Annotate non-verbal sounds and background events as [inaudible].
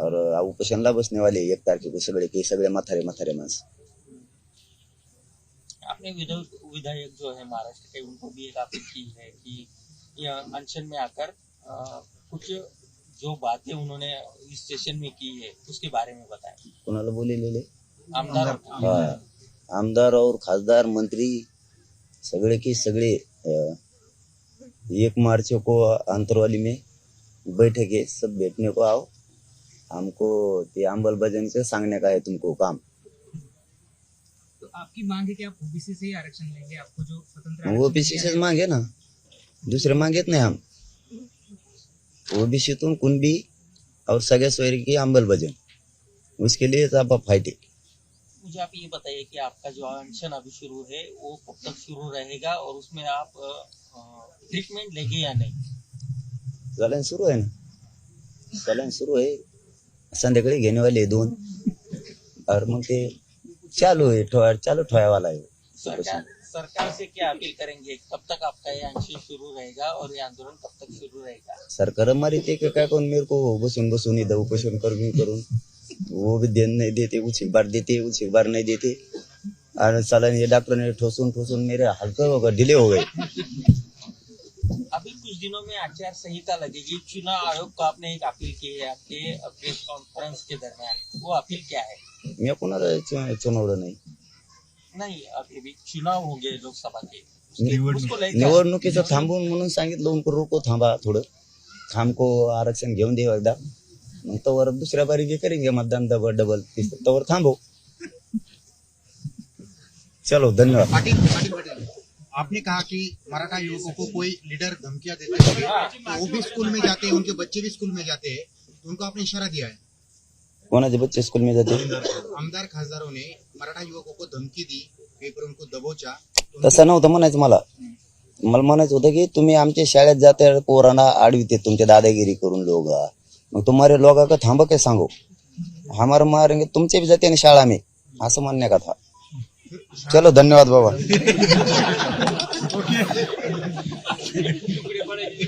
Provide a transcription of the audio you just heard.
और उपोषणला बसने वाले एक तारखे को सगळे के सगळे म्हातारे म्हातारे माणसं आपने विधायक विधायक जो है महाराष्ट्र के उनको भी एक अपील की है कि यह अनशन में आकर कुछ जो बातें उन्होंने इस सेशन में की है उसके बारे में बताएँ। कोणाला बोललेले आमदार हाँ, आमदार और खासदार मंत्री सगळे के सगळे अ, एक मार्च को अंतरवाली में बैठक है सब बैठने को आओ। हमको ते अंबल भजन से सांगने का है तुमको काम। तो आपकी मांग है कि आप ओबीसी से ही आरक्षण लेंगे आपको जो स्वतंत्र वो ओबीसी से है, मांगे ना। दुसरे मांगेत नाही हम। ओबीसीतून कुणबी और सगळे सोयरी की अंबल भजन उसके लिए आप फाइट है मुझे आप ये बताइए कि आपका जो आरक्षण अभी शुरू है वो कब तक शुरू रहेगा और उसमें आप ट्रीटमेंट लेंगे या नहीं? सलाईन शुरू है ना। सलाईन शुरू आहे संध्याकाळी घेणे वाले दोन। और मग ते चालू आहे ठोया चालू ठोयावाला आहे. सरकार सरकार से क्या अपील करेंगे? कब तक आपका ये शुरू रहेगा और ये आंदोलन कब तक शुरू रहेगा? सरकार मारी ते का काय मेरे को बसून बसून इधर उपोषण करून करून। वो भी देन नहीं देते कुछ एक बार देते कुछ एक बार नहीं देते। और सालन ये डॉक्टर ने ठोसून ठोसून मेरे हल्का हो गए डिले हो गए। दिनों में आचार संहिता लगेगी। चुनाव आयोग को आपने एक अपील की है आपके प्रेस कॉन्फ्रेंस के दरमियान। वो अपील क्या है? मी कोणाला चु- चुनवलं नाही। नहीं अभी भी चुनाव होंगे लोकसभा के। उसके- उसको लेकर निवडणुकीचं थांबून म्हणून सांगितलं उनको रोको थांबा थोडं। थांबको आरक्षण घेऊन देऊ एकदा। मग तवर दुसऱ्या बारी बी करेंगे मतदान डबल डबल तवर थांबव चलो धन्यवाद. पाटिल पाटिल पाटिल. आपने कहा कि मराठा युवकों को कोई लीडर धमकियां देते होंगे तो वो भी स्कूल में जाते हैं उनके बच्चे भी स्कूल में जाते हैं तो उनको आपने इशारा दिया है? कोणाचे बच्चे स्कूल में जाते आमदार खासदारों ने मराठा युवकों को धमकी दी कहीं पर उनको दबोचा तसं नव्हतं म्हणायचं मला. मला म्हणायचं होतं की तुम्ही आमच्या शाळेत जाते पोरांना आडविते तुमच्या दादागिरी करून लोग. मग तुम्हारे लोग का थांबा काय सांगू? हमारे मारेंगे तुमचे भी जाते ना शाळा में. असं म्हणणे का था चलो धन्यवाद बाबा। [laughs]